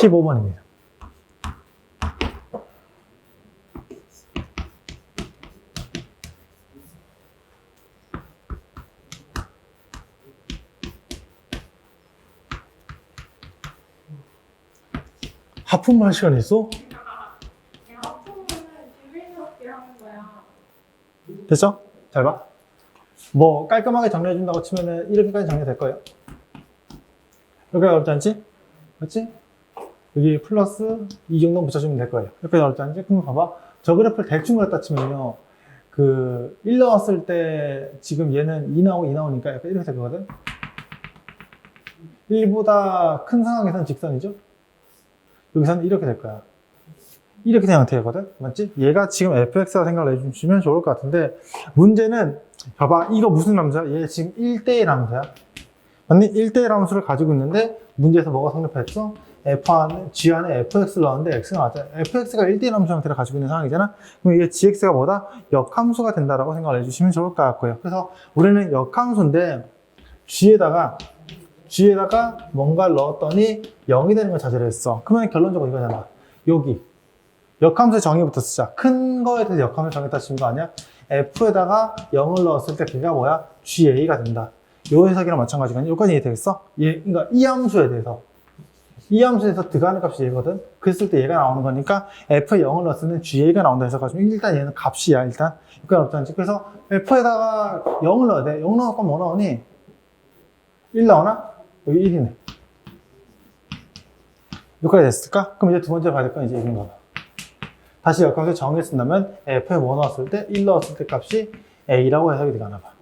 15번입니다. 하품 할 시간 있어? 됐죠? 잘 봐. 뭐 깔끔하게 정리해준다고 치면은 이렇게까지 정리될 거예요. 여기 어렵지 않지? 그렇지? 여기 플러스 이 정도 붙여주면 될 거예요. 여기까지 어렵지 않지? 그럼 봐봐. 저 그래프를 대충 그렸다 치면요. 그, 1 나왔을 때 지금 얘는 2 나오고 2 나오니까 약간 이렇게 될 거거든? 1보다 큰 상황에서는 직선이죠? 여기서는 이렇게 될 거야. 이렇게 된 형태거든? 맞지? 얘가 지금 fx라 생각을 해주시면 좋을 것 같은데, 문제는, 봐봐, 이거 무슨 함수야? 얘 지금 1대1 함수야. 맞니? 1대1 함수를 가지고 있는데, 문제에서 뭐가 성립했어? F 안에, g 안에 fx를 넣었는데 x가 나왔잖아. fx가 1대1 함수 형태를 가지고 있는 상황이잖아? 그럼 이게 gx가 뭐다? 역함수가 된다라고 생각을 해주시면 좋을 것 같고요. 그래서 우리는 역함수인데, g에다가, g에다가 뭔가를 넣었더니 0이 되는 걸 찾으랬어. 그러면 결론적으로 이거잖아. 여기. 역함수의 정의부터 쓰자. 큰 거에 대해서 역함수 정했다 치는 거 아니야? f에다가 0을 넣었을 때 걔가 뭐야? ga가 된다. 요 해석이랑 마찬가지가 여기까지 이해되겠어? 얘, 그러니까 이 함수에 대해서. 이 함수에서 들어가는 값이 얘거든? 그랬을 때 얘가 나오는 거니까 f에 0을 넣었을 때는 ga가 나온다 해서 가지고 일단 얘는 값이야, 일단. 그건 없잖지. 그래서 f에다가 0을 넣어야 돼. 0 넣을 거면 뭐 나오니? 1 나오나? 여기 1이네. 여기까지 됐을까? 그럼 이제 두 번째 봐야 될 건 이제 이긴 거다. 다시 역함수 정의 쓴다면 f에 뭐 넣었을 때 1 넣었을 때 값이 a라고 해석이 되가나 봐.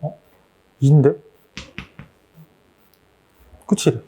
어? 2인데? 그치?